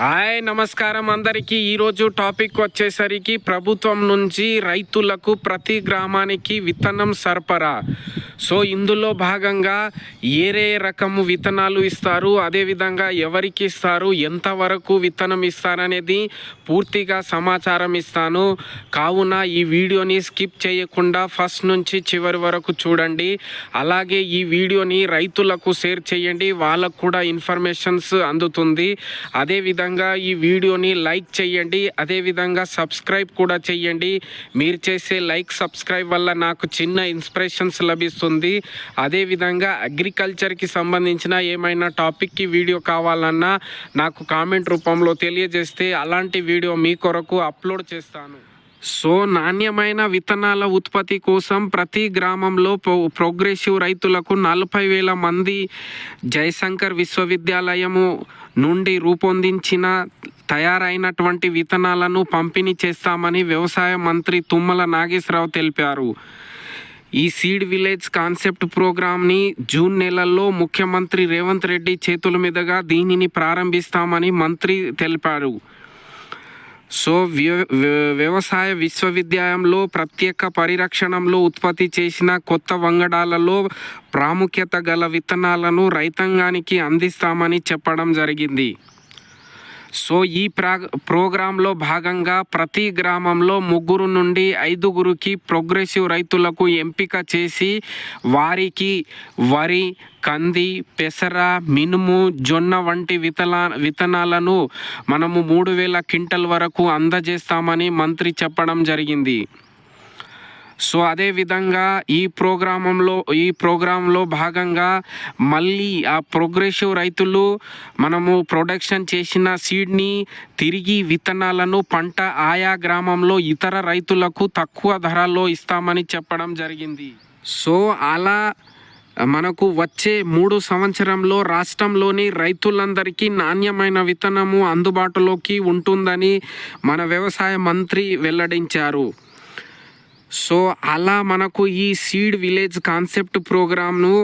Hi నమస్కారం అందరికీ. ఈరోజు టాపిక్ వచ్చేసరికి ప్రభుత్వం నుంచి రైతులకు ప్రతి గ్రామానికి విత్తనం సరఫరా. సో ఇందులో భాగంగా ఏరే రకము విత్తనాలు ఇస్తారు. అదేవిధంగా ఎవరికి ఇస్తారు? ఎంతవరకు విత్తనం ఇస్తారనేది పూర్తిగా సమాచారం ఇస్తాను. కావున ఈ వీడియోని స్కిప్ చేయకుండా ఫస్ట్ నుంచి చివరి వరకు చూడండి. అలాగే ఈ వీడియోని రైతులకు షేర్ చేయండి. వాళ్ళకు కూడా ఇన్ఫర్మేషన్స్ అందుతుంది. అదేవిధంగా ఈ వీడియోని లైక్ చేయండి. అదేవిధంగా సబ్స్క్రైబ్ కూడా చేయండి. మీరు చేసే లైక్ సబ్స్క్రైబ్ వల్ల నాకు చిన్న ఇన్స్పిరేషన్స్ లభిస్తుంది. అదేవిధంగా అగ్రికల్చర్కి సంబంధించిన ఏమైనా టాపిక్కి వీడియో కావాలన్నా నాకు కామెంట్ రూపంలో తెలియజేస్తే అలాంటి వీడియో మీ కొరకు అప్లోడ్ చేస్తాను. సో నాణ్యమైన విత్తనాల ఉత్పత్తి కోసం ప్రతి గ్రామంలో ప్రోగ్రెసివ్ రైతులకు నలభై వేల మంది జయశంకర్ విశ్వవిద్యాలయము నుండి రూపొందించిన తయారైనటువంటి విత్తనాలను పంపిణీ చేస్తామని వ్యవసాయ మంత్రి తుమ్మల నాగేశ్వరరావు తెలిపారు. ఈ సీడ్ విలేజ్ కాన్సెప్ట్ ప్రోగ్రామ్ని జూన్ నెలల్లో ముఖ్యమంత్రి రేవంత్ రెడ్డి చేతుల మీదుగా దీనిని ప్రారంభిస్తామని మంత్రి తెలిపారు. సో వ్య- వ్య- వ్యవసాయ విశ్వవిద్యాలయంలో ప్రత్యేక పరిరక్షణలో ఉత్పత్తి చేసిన కొత్త వంగడాలలో ప్రాముఖ్యత గల విత్తనాలను రైతాంగానికి అందిస్తామని చెప్పడం జరిగింది. సో ఈ ప్రా ప్రోగ్రాంలో భాగంగా ప్రతి గ్రామంలో ముగ్గురు నుండి ఐదుగురికి ప్రోగ్రెసివ్ రైతులకు ఎంపిక చేసి వారికి వరి కంది పెసర మినుము జొన్న వంటి విత్తనా విత్తనాలను మనము మూడు వేల క్వింటల్ వరకు అందజేస్తామని మంత్రి చెప్పడం జరిగింది. సో అదే విధంగా ఈ ప్రోగ్రామంలో ఈ ప్రోగ్రాంలో భాగంగా మళ్ళీ ఆ ప్రోగ్రెసివ్ రైతులు మనము ప్రొడక్షన్ చేసిన సీడ్ని తిరిగి విత్తనాలను పంట ఆయా గ్రామంలో ఇతర రైతులకు తక్కువ ధరలో ఇస్తామని చెప్పడం జరిగింది. సో అలా మనకు వచ్చే మూడు సంవత్సరంలో రాష్ట్రంలోని రైతులందరికీ నాణ్యమైన విత్తనము అందుబాటులోకి ఉంటుందని మన వ్యవసాయ మంత్రి వెల్లడించారు. సో అలా మనకు ఈ సీడ్ విలేజ్ కాన్సెప్ట్ ప్రోగ్రామ్ను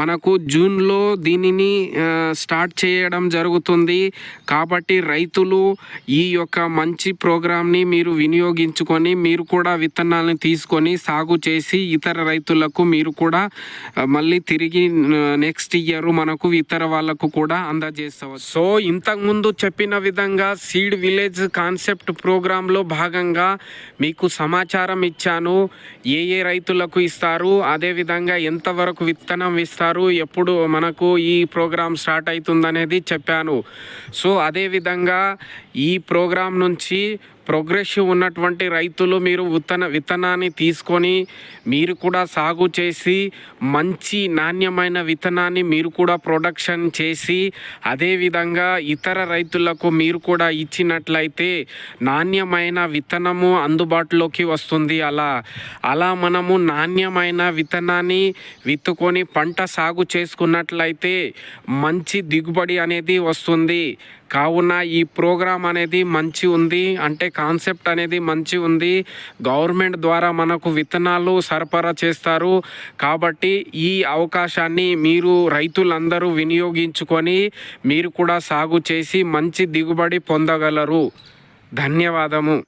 మనకు జూన్లో దీనిని స్టార్ట్ చేయడం జరుగుతుంది. కాబట్టి రైతులు ఈ యొక్క మంచి ప్రోగ్రామ్ని మీరు వినియోగించుకొని మీరు కూడా విత్తనాలను తీసుకొని సాగు చేసి ఇతర రైతులకు మీరు కూడా మళ్ళీ తిరిగి నెక్స్ట్ ఇయర్ మనకు ఇతర వాళ్ళకు కూడా అందజేస్తవచ్చు. సో ఇంతకుముందు చెప్పిన విధంగా సీడ్ విలేజ్ కాన్సెప్ట్ ప్రోగ్రాంలో భాగంగా మీకు సమాచారం ఇచ్చాను. ఏ ఏ రైతులకు ఇస్తారు అదేవిధంగా ఎంతవరకు విత్తనం ఇస్తారు ఎప్పుడు మనకు ఈ ప్రోగ్రాం స్టార్ట్ అవుతుందనేది చెప్పాను. సో అదేవిధంగా ఈ ప్రోగ్రాం నుంచి ప్రోగ్రెసివ్ ఉన్నటువంటి రైతులు మీరు విత్తన విత్తనాన్ని తీసుకొని మీరు కూడా సాగు చేసి మంచి నాణ్యమైన విత్తనాన్ని మీరు కూడా ప్రొడక్షన్ చేసి అదేవిధంగా ఇతర రైతులకు మీరు కూడా ఇచ్చినట్లయితే నాణ్యమైన విత్తనము అందుబాటులోకి వస్తుంది అలా. అలా మనము నాణ్యమైన విత్తనాన్ని విత్తుకొని పంట సాగు చేసుకున్నట్లయితే మంచి దిగుబడి అనేది వస్తుంది. కావున ఈ ప్రోగ్రాం అనేది మంచి ఉంది. అంటే కాన్సెప్ట్ అనేది మంచి ఉంది. గవర్నమెంట్ ద్వారా మనకు విత్తనాలు సరఫరా చేస్తారు. కాబట్టి ఈ అవకాశాన్ని మీరు రైతులందరూ వినియోగించుకొని మీరు కూడా సాగు చేసి మంచి దిగుబడి పొందగలరు. ధన్యవాదము.